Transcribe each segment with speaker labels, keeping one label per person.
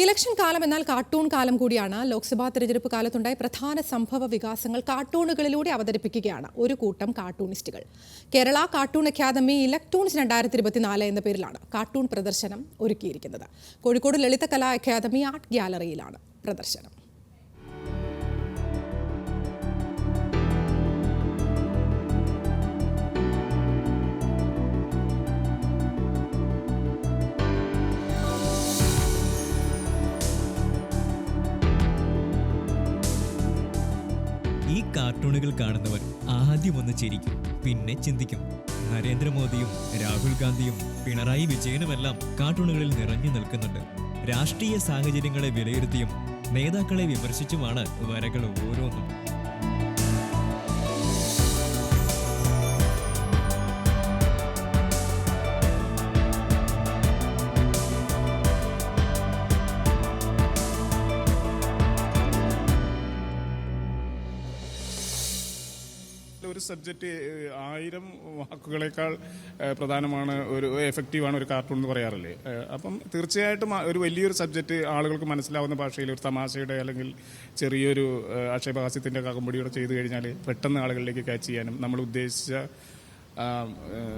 Speaker 1: Election കാലം എന്നാൽ cartoon കാലം കൂടിയാണ്. ലോക്സഭാ തെരഞ്ഞെടുപ്പ് കാലത്തുണ്ടായ പ്രധാന സംഭവ വികാസങ്ങൾ കാർട്ടൂണുകളിലൂടെ അവതരിപ്പിക്കുകയാണ് ഒരു കൂട്ടം കാർട്ടൂണിസ്റ്റുകൾ. കേരള കാർട്ടൂൺ അക്കാദമി ഇലക്ട്രോൺസ് രണ്ടായിരത്തി ഇരുപത്തിനാല് എന്ന പേരിലാണ് കാർട്ടൂൺ പ്രദർശനം ഒരുക്കിയിരിക്കുന്നത്. കോഴിക്കോട് ലളിതകലാ അക്കാദമി ആർട്ട് ഗ്യാലറിയിലാണ് പ്രദർശനം.
Speaker 2: കാർട്ടൂണുകൾ കാണുന്നവർ ആദ്യം ഒന്ന് ചിരിക്കും പിന്നെ ചിന്തിക്കും. നരേന്ദ്രമോദിയും രാഹുൽ ഗാന്ധിയും പിണറായി വിജയനുമെല്ലാം കാർട്ടൂണുകളിൽ നിറഞ്ഞു നിൽക്കുന്നുണ്ട്. രാഷ്ട്രീയ സാഹചര്യങ്ങളെ വിലയിരുത്തിയും നേതാക്കളെ വിമർശിച്ചുമാണ് വരകൾ ഓരോന്നും.
Speaker 3: ഒരു സബ്ജക്റ്റ് ആയിരം വാക്കുകളേക്കാൾ പ്രധാനമാണ് ഒരു എഫക്റ്റീവാണ് ഒരു കാർട്ടൂൺ എന്ന് പറയാറില്ലേ? അപ്പം തീർച്ചയായിട്ടും ഒരു വലിയൊരു സബ്ജക്റ്റ് ആളുകൾക്ക് മനസ്സിലാവുന്ന ഭാഷയിൽ ഒരു തമാശയുടെ അല്ലെങ്കിൽ ചെറിയൊരു ഏഹ്, ആക്ഷേപഹാസ്യത്തിന്റെ കകമ്പടിയോടെ ചെയ്തു കഴിഞ്ഞാൽ പെട്ടെന്ന് ആളുകളിലേക്ക് ക്യാച്ച് ചെയ്യാനും നമ്മൾ ഉദ്ദേശിച്ച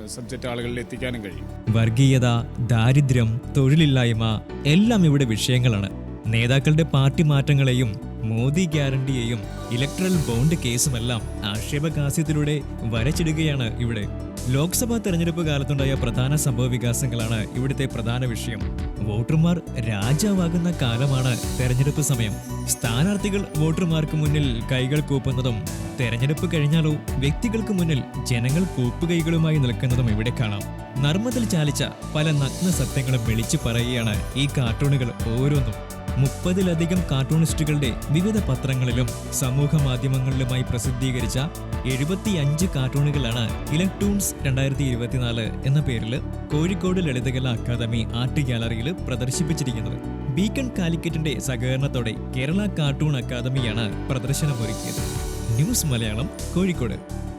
Speaker 3: സബ്ജക്റ്റ് ആളുകളിൽ എത്തിക്കാനും കഴിയും.
Speaker 2: വർഗീയത ദാരിദ്ര്യം തൊഴിലില്ലായ്മ എല്ലാം ഇവിടെ വിഷയങ്ങളാണ്. നേതാക്കളുടെ പാർട്ടി മാറ്റങ്ങളെയും മോദി ഗ്യാരണ്ടിയെയും ഇലക്ട്രൽ ബോണ്ട് കേസുമെല്ലാം ആക്ഷേപകാസ്യത്തിലൂടെ വരച്ചിടുകയാണ് ഇവിടെ. ലോക്സഭാ തെരഞ്ഞെടുപ്പ് കാലത്തുണ്ടായ പ്രധാന സംഭവ വികാസങ്ങളാണ് ഇവിടുത്തെ പ്രധാന വിഷയം. വോട്ടർമാർ രാജാവാകുന്ന കാലമാണ് തെരഞ്ഞെടുപ്പ് സമയം. സ്ഥാനാർത്ഥികൾ വോട്ടർമാർക്ക് മുന്നിൽ കൈകൾ കൂപ്പുന്നതും തെരഞ്ഞെടുപ്പ് കഴിഞ്ഞാലോ വ്യക്തികൾക്ക് മുന്നിൽ ജനങ്ങൾ കൂപ്പുകൈകളുമായി നിൽക്കുന്നതും ഇവിടെ കാണാം. നർമ്മത്തിൽ ചാലിച്ച പല നഗ്ന സത്യങ്ങളും വിളിച്ചു പറയുകയാണ് ഈ കാർട്ടൂണുകൾ ഓരോന്നും. മുപ്പതിലധികം കാർട്ടൂണിസ്റ്റുകളുടെ വിവിധ പത്രങ്ങളിലും സമൂഹ മാധ്യമങ്ങളിലുമായി പ്രസിദ്ധീകരിച്ച എഴുപത്തിയഞ്ച് കാർട്ടൂണുകളാണ് ഇലക്ട്രൂൺസ് രണ്ടായിരത്തി ഇരുപത്തിനാല് എന്ന പേരിൽ കോഴിക്കോട് ലളിതകലാ അക്കാദമി ആർട്ട് ഗ്യാലറിയിൽ പ്രദർശിപ്പിച്ചിരിക്കുന്നത്. ബീക്കൺ കാലിക്കറ്റിന്റെ സഹകരണത്തോടെ കേരള കാർട്ടൂൺ അക്കാദമിയാണ് പ്രദർശനമൊരുക്കിയത്. ന്യൂസ് മലയാളം കോഴിക്കോട്.